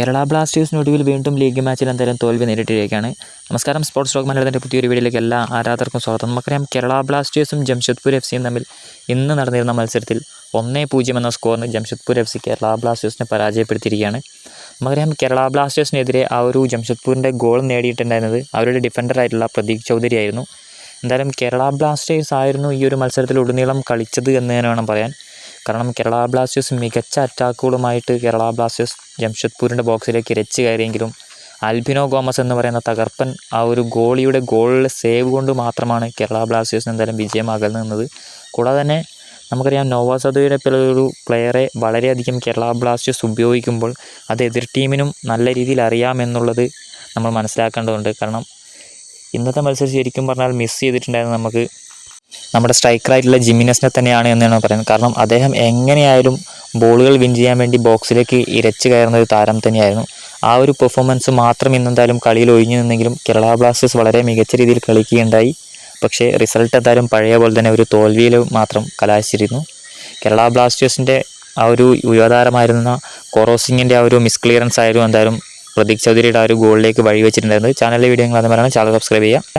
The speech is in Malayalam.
കേരള ബ്ലാസ്റ്റേഴ്സിനൊടുവിൽ വീണ്ടും ലീഗ് മാച്ചിൽ എന്തായാലും തോൽവി നേരിട്ടിരിക്കുകയാണ്. നമസ്കാരം സ്പോർട്സ് റോക്ക് മലയാളത്തിന്റെ പുതിയൊരു വീഡിയോയിലേക്ക് എല്ലാ ആരാധകർക്കും സ്വാഗതം. നമുക്കറിയാം കേരള ബ്ലാസ്റ്റേഴ്സും ജംഷദ്പൂർ എഫ് സിയും തമ്മിൽ ഇന്ന് നടന്നിരുന്ന മത്സരത്തിൽ ഒന്നേ പൂജ്യം എന്ന സ്കോറിന് ജംഷദ്പൂർ എഫ് സി കേരള ബ്ലാസ്റ്റേഴ്സിനെ പരാജയപ്പെടുത്തിയിരിക്കുകയാണ്. നമുക്കറിയാം കേരള ബ്ലാസ്റ്റേഴ്സിനെതിരെ ആ ഒരു ജംഷദ്പൂരിന്റെ ഗോൾ നേടിയിട്ടുണ്ടായിരുന്നത് അവരുടെ ഡിഫൻഡറായിട്ടുള്ള പ്രതീക് ചൗധരി ആയിരുന്നു എന്തായാലും കേരള ബ്ലാസ്റ്റേഴ്സ് ആയിരുന്നു ഈ ഒരു മത്സരത്തിൽ ഉടനീളം കളിച്ചത് എന്ന് തന്നെ വേണം പറയാൻ. കാരണം കേരള ബ്ലാസ്റ്റേഴ്സ് മികച്ച അറ്റാക്കുകളുമായിട്ട് കേരള ബ്ലാസ്റ്റേഴ്സ് ജംഷഡ്പൂരിന്റെ ബോക്സിലേക്ക് ഇരച്ച് കയറിയെങ്കിലും ആൽബിനോ ഗോമസ് എന്ന് പറയുന്ന തകർപ്പൻ ആ ഒരു ഗോളിയുടെ ഗോളിലെ സേവ് കൊണ്ട് മാത്രമാണ് കേരള ബ്ലാസ്റ്റേഴ്സിന് എന്തായാലും വിജയമാകൽ നിന്നത്. കൂടാതെ തന്നെ നമുക്കറിയാം നോവാസദയുടെ ഒരു പ്ലെയറെ വളരെയധികം കേരള ബ്ലാസ്റ്റേഴ്സ് ഉപയോഗിക്കുമ്പോൾ അത് എതിർ ടീമിനും നല്ല രീതിയിൽ അറിയാമെന്നുള്ളത് നമ്മൾ മനസ്സിലാക്കേണ്ടതുണ്ട്. കാരണം ഇന്നത്തെ മത്സരം ശരിക്കും പറഞ്ഞാൽ മിസ് ചെയ്തിട്ടുണ്ടായിരുന്നു നമുക്ക്. നമ്മുടെ സ്ട്രൈക്കറായിട്ടുള്ള ജിമിനസിനെ തന്നെയാണ് എന്നാണ് പറയുന്നത്. കാരണം അദ്ദേഹം എങ്ങനെയായാലും ബോളുകൾ വിൻ ചെയ്യാൻ വേണ്ടി ബോക്സിലേക്ക് ഇരച്ചു കയറുന്ന ഒരു താരം തന്നെയായിരുന്നു. ആ ഒരു പെർഫോമൻസ് മാത്രം ഇന്നെന്തായാലും കളിയിൽ ഒഴിഞ്ഞു നിന്നെങ്കിലും കേരള ബ്ലാസ്റ്റേഴ്സ് വളരെ മികച്ച രീതിയിൽ കളിക്കുകയുണ്ടായി. പക്ഷേ റിസൾട്ട് എന്തായാലും പഴയ പോലെ തന്നെ ഒരു തോൽവിയിൽ മാത്രം കലാശിച്ചിരുന്നു. കേരള ബ്ലാസ്റ്റേഴ്സിന്റെ ആ ഒരു യുവതാരമായിരുന്ന കൊറോസിങ്ങിന്റെ ആ ഒരു മിസ് ക്ലിയറൻസ് ആയിരുന്നു എന്തായാലും പ്രതീക് ചൗധരിയുടെ ആ ഒരു ഗോളിലേക്ക് വഴിവെച്ചിട്ടുണ്ടായിരുന്നത്. ചാനലിലെ വീഡിയോ നിങ്ങൾ അതുമാരാണ് ചാനൽ സബ്സ്ക്രൈബ് ചെയ്യുക.